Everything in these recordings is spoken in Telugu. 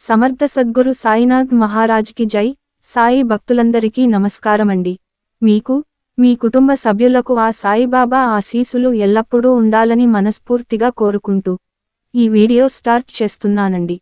సమర్థ సద్గురు సాయినాథ్ మహారాజ్కి జై. సాయి భక్తులందరికీ నమస్కారమండి. మీకు మీ కుటుంబ సభ్యులకు ఆ సాయిబాబా ఆశీసులు ఎల్లప్పుడూ ఉండాలని మనస్ఫూర్తిగా కోరుకుంటూ ఈ వీడియో స్టార్ట్ చేస్తున్నానండి.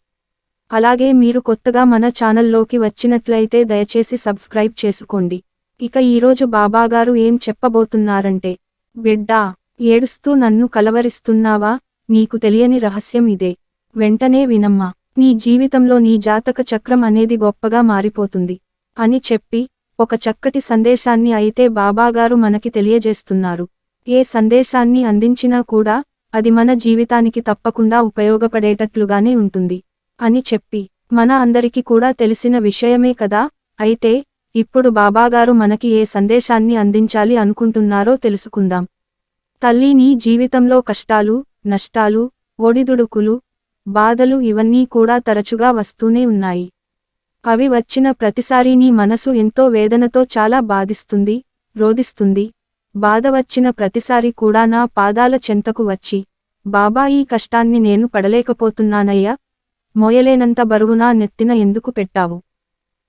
అలాగే మీరు కొత్తగా మన ఛానల్లోకి వచ్చినట్లయితే దయచేసి సబ్స్క్రైబ్ చేసుకోండి. ఇక ఈరోజు బాబాగారు ఏం చెప్పబోతున్నారంటే బిడ్డా ఏడుస్తూ నన్ను కలవరిస్తున్నావా? నీకు తెలియని రహస్యం ఇదే. వెంటనే వినమ్మా. నీ జీవితంలో నీ జాతక చక్రం అనేది గొప్పగా మారిపోతుంది. అని చెప్పి ఒక చక్కటి సందేశాన్ని అయితే బాబాగారు మనకి తెలియజేస్తున్నారు. ఏ సందేశాన్ని అందించినా కూడా అది మన జీవితానికి తప్పకుండా ఉపయోగపడేటట్లుగానే ఉంటుంది. అని చెప్పి మన అందరికీ కూడా తెలిసిన విషయమే కదా అయితే ఇప్పుడు బాబాగారు మనకి ఏ సందేశాన్ని అందించాలి అనుకుంటున్నారో తెలుసుకుందాం. తల్లి నీ జీవితంలో కష్టాలు నష్టాలు ఒడిదుడుకులు బాధలు ఇవన్నీ కూడా తరచుగా వస్తూనే ఉన్నాయి. అవి వచ్చిన ప్రతిసారి నీ మనసు ఎంతో వేదనతో చాలా బాధిస్తుంది రోధిస్తుంది. బాధ వచ్చిన ప్రతిసారి కూడా నా పాదాల చెంతకు వచ్చి బాబా ఈ కష్టాన్ని నేను పడలేకపోతున్నానయ్యా. మోయలేనంత బరువు నా నెత్తిన ఎందుకు పెట్టావు?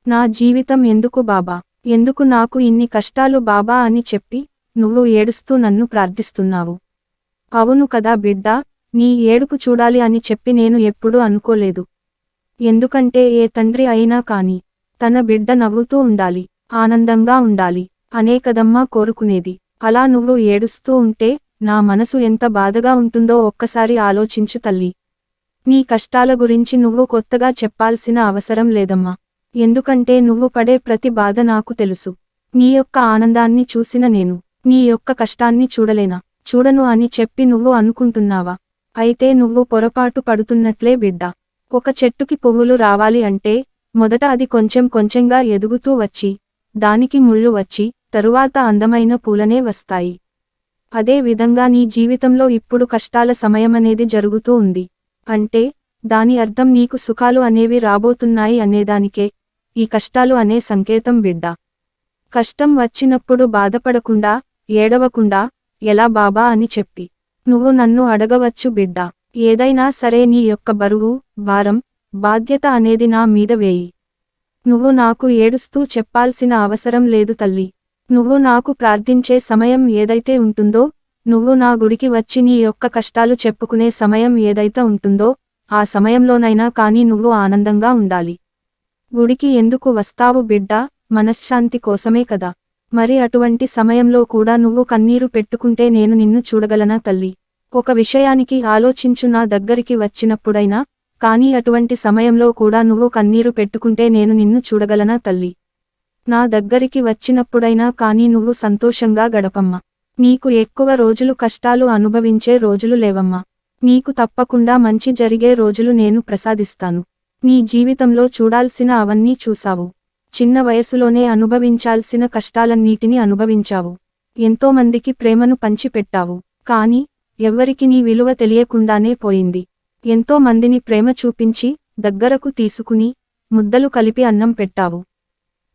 నా జీవితం ఎందుకు బాబా? ఎందుకు నాకు ఇన్ని కష్టాలు బాబా అని చెప్పి నువ్వు ఏడుస్తూ నన్ను ప్రార్థిస్తున్నావు. అవును కదా బిడ్డా నీ ఏడుపు చూడాలి అని చెప్పి నేను ఎప్పుడూ అనుకోలేదు. ఎందుకంటే ఏ తండ్రి అయినా కాని తన బిడ్డ నవ్వుతూ ఉండాలి ఆనందంగా ఉండాలి అనే కదమ్మా కోరుకునేది. అలా నువ్వు ఏడుస్తూ ఉంటే నా మనసు ఎంత బాధగా ఉంటుందో ఒక్కసారి ఆలోచించు తల్లి. నీ కష్టాల గురించి నువ్వు కొత్తగా చెప్పాల్సిన అవసరం లేదమ్మా. ఎందుకంటే నువ్వు పడే ప్రతి బాధ నాకు తెలుసు. నీ యొక్క ఆనందాన్ని చూసిన నేను నీ యొక్క కష్టాన్ని చూడలేనా? చూడను అని చెప్పి నువ్వు అనుకుంటున్నావా? అయితే నువ్వు పొరపాటు పడుతున్నట్లే బిడ్డ. ఒక చెట్టుకి పువ్వులు రావాలి అంటే మొదట అది కొంచెం కొంచెంగా ఎదుగుతూ వచ్చి దానికి ముళ్ళు వచ్చి తరువాత అందమైన పూలనే వస్తాయి. అదే విధంగా నీ జీవితంలో ఇప్పుడు కష్టాల సమయమనేది జరుగుతూ ఉంది. అంటే దాని అర్థం నీకు సుఖాలు అనేవి రాబోతున్నాయి అనేదానికే ఈ కష్టాలు అనే సంకేతం బిడ్డ. కష్టం వచ్చినప్పుడు బాధపడకుండా ఏడవకుండా ఎలా బాబా అని చెప్పి. నువ్వు నన్ను అడగవచ్చు బిడ్డ. ఏదైనా సరే నీ యొక్క బరువు భారం బాధ్యత అనేది నా మీద వేయి. నువ్వు నాకు ఏడుస్తూ చెప్పాల్సిన అవసరం లేదు తల్లి. నువ్వు నాకు ప్రార్థించే సమయం ఏదైతే ఉంటుందో నువ్వు నా గుడికి వచ్చి నీ యొక్క కష్టాలు చెప్పుకునే సమయం ఏదైతే ఉంటుందో ఆ సమయంలోనైనా కానీ నువ్వు ఆనందంగా ఉండాలి. గుడికి ఎందుకు వస్తావు బిడ్డ? మనశ్శాంతి కోసమే కదా. మరి అటువంటి సమయంలో కూడా నువ్వు కన్నీరు పెట్టుకుంటే నేను నిన్ను చూడగలనా తల్లి? ఒక విషయానికి ఆలోచించు నా దగ్గరికి వచ్చినప్పుడైనా కానీ అటువంటి సమయంలో కూడా నువ్వు కన్నీరు పెట్టుకుంటే నేను నిన్ను చూడగలనా తల్లి? నా దగ్గరికి వచ్చినప్పుడైనా కానీ నువ్వు సంతోషంగా గడపమ్మా. నీకు ఎక్కువ రోజులు కష్టాలు అనుభవించే రోజులు లేవమ్మా. నీకు తప్పకుండా మంచి జరిగే రోజులు నేను ప్రసాదిస్తాను. నీ జీవితంలో చూడాల్సిన అవన్నీ చూసావు చిన్న వయసులోనే అనుభవించాల్సిన కష్టాలన్నిటిని అనుభవించావు. ఎంతో మందికి ప్రేమను పంచిపెట్టావు. కాని ఎవ్వరికి నీ విలువ తెలియకుండానే పోయింది. ఎంతో మందిని ప్రేమ చూపించి దగ్గరకు తీసుకుని ముద్దలు కలిపి అన్నం పెట్టావు.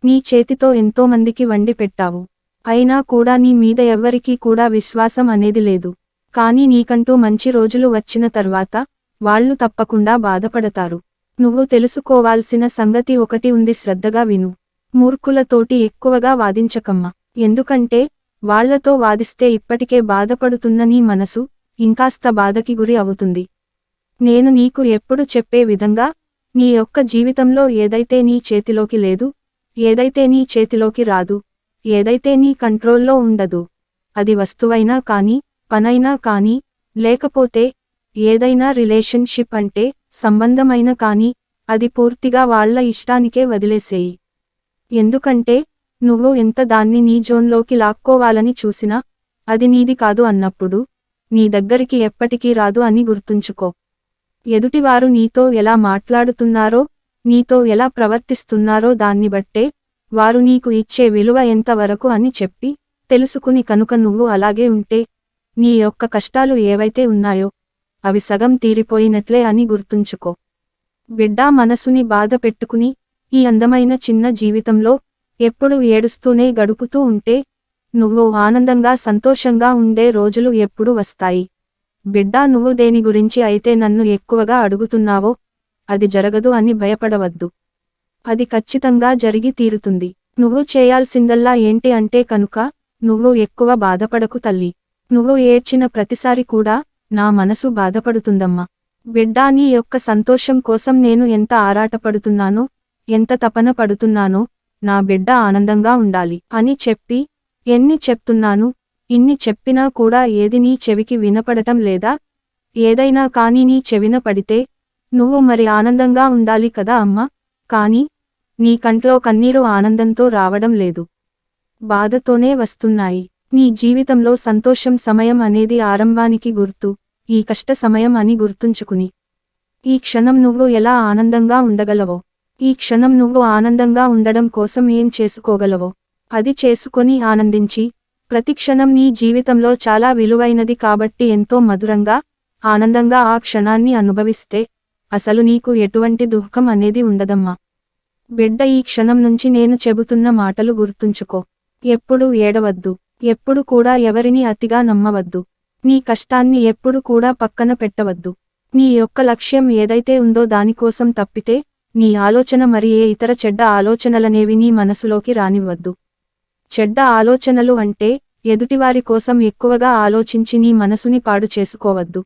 నీ చేతితో ఎంతో మందికి వండి పెట్టావు. అయినా కూడా నీ మీద ఎవ్వరికీ కూడా విశ్వాసం అనేది లేదు. కానీ నీకంటూ మంచి రోజులు వచ్చిన తర్వాత వాళ్ళు తప్పకుండా బాధపడతారు. నువ్వు తెలుసుకోవాల్సిన సంగతి ఒకటి ఉంది శ్రద్ధగా విను. మూర్ఖులతోటి ఎక్కువగా వాదించకమ్మా. ఎందుకంటే వాళ్ళతో వాదిస్తే ఇప్పటికే బాధపడుతున్న నీ మనసు ఇంకాస్త బాధకి గురి అవుతుంది. నేను నీకు ఎప్పుడు చెప్పే విధంగా నీ యొక్క జీవితంలో ఏదైతే నీ చేతిలోకి లేదు ఏదైతే నీ చేతిలోకి రాదు ఏదైతే నీ కంట్రోల్లో ఉండదు అది వస్తువైనా కానీ పనైనా కానీ లేకపోతే ఏదైనా రిలేషన్షిప్ అంటే సంబంధమైన కానీ అది పూర్తిగా వాళ్ళ ఇష్టానికే వదిలేసేయి. ఎందుకంటే నువ్వు ఎంత దాన్ని నీ జోన్లోకి లాక్కోవాలని చూసినా అది నీది కాదు అన్నప్పుడు నీ దగ్గరికి ఎప్పటికీ రాదు అని గుర్తుంచుకో. ఎదుటివారు నీతో ఎలా మాట్లాడుతున్నారో నీతో ఎలా ప్రవర్తిస్తున్నారో దాన్ని బట్టే వారు నీకు ఇచ్చే విలువ ఎంతవరకు అని చెప్పి తెలుసుకుని కనుక నువ్వు అలాగే ఉంటే నీ యొక్క కష్టాలు ఏవైతే ఉన్నాయో అవి సగం తీరిపోయినట్లే అని గుర్తుంచుకో. బిడ్డా మనసుని బాధ పెట్టుకుని ఈ అందమైన చిన్న జీవితంలో ఎప్పుడు ఏడుస్తూనే గడుపుతూ ఉంటే నువ్వు ఆనందంగా సంతోషంగా ఉండే రోజులు ఎప్పుడు వస్తాయి. బిడ్డా నువ్వు దేని గురించి అయితే నన్ను ఎక్కువగా అడుగుతున్నావో అది జరగదు అని భయపడవద్దు. అది ఖచ్చితంగా జరిగి తీరుతుంది. నువ్వు చేయాల్సిందల్లా ఏంటి అంటే కనుక నువ్వు ఎక్కువ బాధపడకు తల్లి. నువ్వు ఏడ్చిన ప్రతిసారి కూడా నా మనసు బాధపడుతుందమ్మా. బిడ్డా నీ యొక్క సంతోషం కోసం నేను ఎంత ఆరాటపడుతున్నానో ఎంత తపన పడుతున్నానో నా బిడ్డ ఆనందంగా ఉండాలి. అని చెప్పి ఎన్ని చెప్తున్నాను ఇన్ని చెప్పినా కూడా ఏది నీ చెవికి వినపడటం లేదా? ఏదైనా కానీ నీ చెవిన పడితే నువ్వు మరి ఆనందంగా ఉండాలి కదా అమ్మా. కాని నీ కంట్లో కన్నీరు ఆనందంతో రావడం లేదు. బాధతోనే వస్తున్నాయి. నీ జీవితంలో సంతోషం సమయం అనేది ఆరంభానికి గుర్తు. ఈ కష్ట సమయం అని గుర్తుంచుకుని. ఈ క్షణం నువ్వు ఎలా ఆనందంగా ఉండగలవో. ఈ క్షణం నువ్వు ఆనందంగా ఉండడం కోసం ఏం చేసుకోగలవో. అది చేసుకొని ఆనందించి ప్రతి క్షణం నీ జీవితంలో చాలా విలువైనది కాబట్టి ఎంతో మధురంగా ఆనందంగా ఆ క్షణాన్ని అనుభవిస్తే అసలు నీకు ఎటువంటి దుఃఖం అనేది ఉండదమ్మా. బిడ్డ ఈ క్షణం నుంచి నేను చెబుతున్న మాటలు గుర్తుంచుకో. ఎప్పుడు ఏడవద్దు. ఎప్పుడు కూడా ఎవరిని అతిగా నమ్మవద్దు. నీ కష్టాన్ని ఎప్పుడు కూడా పక్కన పెట్టవద్దు. నీ యొక్క లక్ష్యం ఏదైతే ఉందో దానికోసం తప్పితే నీ ఆలోచన మరి ఏ ఇతర చెడ్డ ఆలోచనలనేవి నీ మనసులోకి రానివ్వద్దు. చెడ్డ ఆలోచనలు అంటే ఎదుటివారి కోసం ఎక్కువగా ఆలోచించి నీ మనసుని పాడు చేసుకోవద్దు.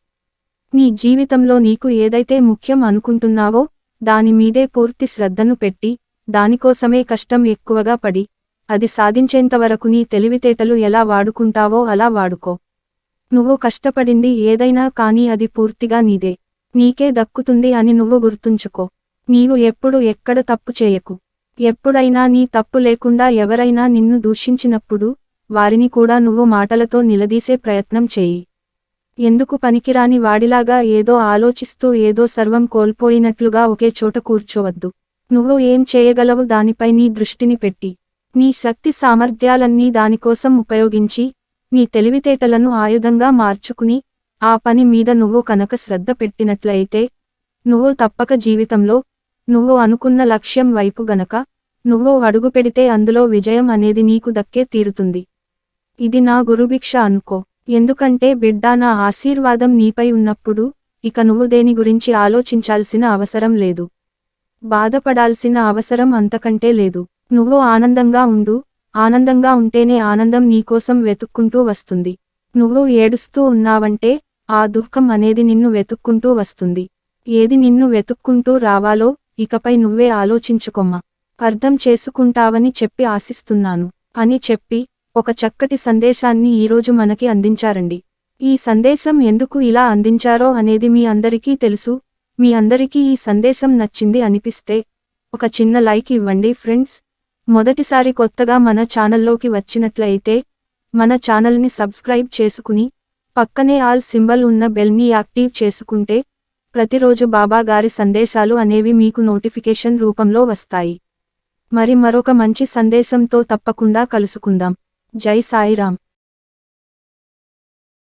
నీ జీవితంలో నీకు ఏదైతే ముఖ్యం అనుకుంటున్నావో దాని మీదే పూర్తి శ్రద్ధను పెట్టి దానికోసమే కష్టం ఎక్కువగా పడి అది సాధించేంతవరకు నీ తెలివితేటలు ఎలా వాడుకుంటావో అలా వాడుకో. నువ్వు కష్టపడింది ఏదైనా కానీ అది పూర్తిగా నీదే. నీకే దక్కుతుంది అని నువ్వు గుర్తుంచుకో. నీవు ఎప్పుడు ఎక్కడ తప్పు చేయకు. ఎప్పుడైనా నీ తప్పు లేకుండా ఎవరైనా నిన్ను దూషించినప్పుడు వారిని కూడా నువ్వు మాటలతో నిలదీసే ప్రయత్నం చేయి. ఎందుకు పనికిరాని వాడిలాగా ఏదో ఆలోచిస్తూ ఏదో సర్వం కోల్పోయినట్లుగా ఒకే చోట కూర్చోవద్దు. నువ్వు ఏం చేయగలవు దానిపై నీ దృష్టిని పెట్టి. నీ శక్తి సామర్థ్యాలన్నీ దానికోసం ఉపయోగించి నీ తెలివితేటలను ఆయుధంగా మార్చుకుని ఆ పని మీద నువ్వు కనుక శ్రద్ధ పెట్టినట్లయితే నువ్వు తప్పక జీవితంలో నువ్వు అనుకున్న లక్ష్యం వైపు గనక నువ్వు అడుగు పెడితే అందులో విజయం అనేది నీకు దక్కే తీరుతుంది. ఇది నా గురుభిక్ష అనుకో. ఎందుకంటే బిడ్డా నా ఆశీర్వాదం నీపై ఉన్నప్పుడు ఇక నువ్వు దేని గురించి ఆలోచించాల్సిన అవసరం లేదు. బాధపడాల్సిన అవసరం అంతకంటే లేదు. నువ్వు ఆనందంగా ఉండు ఆనందంగా ఉంటేనే ఆనందం నీకోసం వెతుక్కుంటూ వస్తుంది. నువ్వు ఏడుస్తూ ఉన్నావంటే ఆ దుఃఖం అనేది నిన్ను వెతుక్కుంటూ వస్తుంది. ఏది నిన్ను వెతుక్కుంటూ రావాలో ఇకపై నువ్వే ఆలోచించుకొమ్మా. అర్థం చేసుకుంటావని చెప్పి ఆశిస్తున్నాను. అని చెప్పి ఒక చక్కటి సందేశాన్ని ఈరోజు మనకి అందించారండి. ఈ సందేశం ఎందుకు ఇలా అందించారో అనేది మీ అందరికీ తెలుసు. మీ అందరికీ ఈ సందేశం నచ్చింది అనిపిస్తే ఒక చిన్న లైక్ ఇవ్వండి ఫ్రెండ్స్. మొదటిసారి కొత్తగా మన ఛానల్లోకి వచ్చినట్లయితే మన ఛానల్ని సబ్స్క్రైబ్ చేసుకుని పక్కనే ఆల్ సింబల్ ఉన్న బెల్ని యాక్టివ్ చేసుకుంటే ప్రతిరోజు బాబా గారి సందేశాలు అనేవి మీకు నోటిఫికేషన్ రూపంలో వస్తాయి. మరి మరొక మంచి సందేశంతో తప్పకుండా కలుసుకుందాం. జై సాయిరామ్.